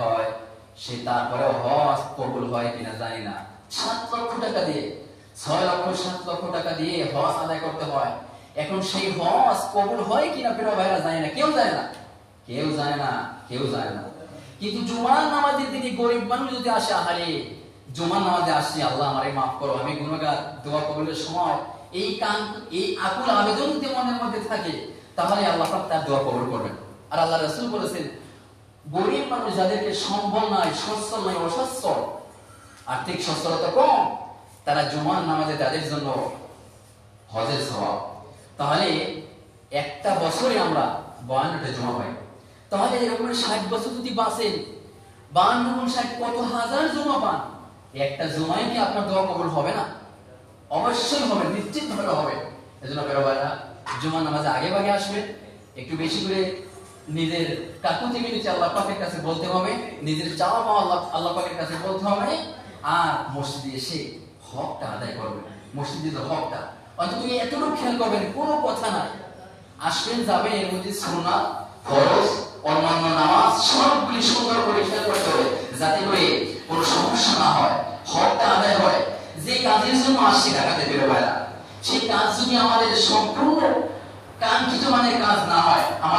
হয়, সে তারপরে হজ কবুল হয় কিনা জানি না। সাত লক্ষ টাকা দিয়ে, ছয় লক্ষ, সাত লক্ষ টাকা দিয়ে হজ আদায় করতে হয়। এখন সেই হজ কবুল হয় কিনা প্রিয় ভাইরা জানি না, কেউ জানে না। কেউ জানে না, কেউ জানে না। কিন্তু জুমার নামাজের দিকে গরিব মানুষ যদি আসে, আহারে, জুমার নামাজে আসছি আল্লাহ আমারে মাফ করো, আমি গুণগার, দোয়া কবুলের সময় এই কান, এই আকুল আবেদন যদি মনের মধ্যে থাকে, তাহলে আল্লাহ তার দোয়া কবুল করবেন। আর আল্লাহ রাসূল বলেছেন গরিব মানুষ যাদেরকে সম্বল নাই সচ্ছল নাই অসচ্ছল, আর্থিক সচ্ছলতা কম, তারা জুমার নামাজে তাদের জন্য হজের স্বভাব। তাহলে একটা বছরে আমরা বায়ান্নটা জমা পাই। তাহলে এরকম ষাট বছর যদি বাঁচেন, বান্ন গুণ ষাট কত হাজার জমা পান? একটা জমায় কি আপনার দোয়া কবুল হবে না? অবশ্যই হবে নিশ্চিত ভাবে হবে। এজন্য বেরো ভাইরা জুমার নামাজে আগে ভাগে আসবে, একটু বেশি করে নিজের কাকুতি মিনতি আল্লাহ পাকের কাছে বলতে হবে, নিজের চাওয়া পাওয়া আল্লাহ আল্লাহ পাকের কাছে বলতে হবে, আর মসজিদে এসে হকটা আদায় করবেন মসজিদে যে হকটা অন্তত এতটুকু খেয়াল করবেন, কোনো কথা নাই। আসবেন, যাবেন, এর মধ্যে সুন্নাত, ফরজ, অন্যান্য নামাজ, সবগুলি সুন্দর করে খেয়াল করতে হবে, যাতে করে কোনো সমস্যা না হয়, হকটা আদায় হয়। যে কাজের জন্য আসছি ঢাকাতে বেরো ভাইরা সেই কাজ যদি আমাদের সম্পূর্ণ কাঙ্ক্ষিত মানের কাজ না হয় আমাদের